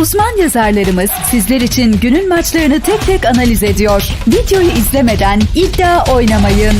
Uzman yazarlarımız sizler için günün maçlarını tek tek analiz ediyor. Videoyu izlemeden iddia oynamayın.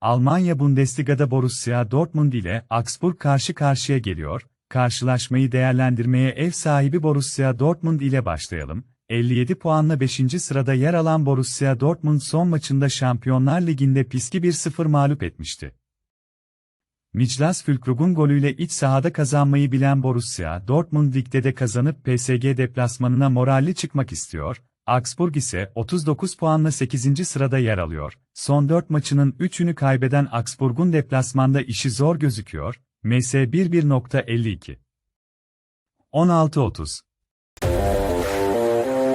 Almanya Bundesliga'da Borussia Dortmund ile Augsburg karşı karşıya geliyor. Karşılaşmayı değerlendirmeye ev sahibi Borussia Dortmund ile başlayalım. 57 puanla 5. sırada yer alan Borussia Dortmund son maçında Şampiyonlar Ligi'nde Piski 1-0 mağlup etmişti. Miklas Fülkrug'un golüyle iç sahada kazanmayı bilen Borussia, Dortmund ligde de kazanıp PSG deplasmanına moralli çıkmak istiyor. Augsburg ise 39 puanla 8. sırada yer alıyor. Son 4 maçının 3'ünü kaybeden Augsburg'un deplasmanda işi zor gözüküyor. MS 11.52 16.30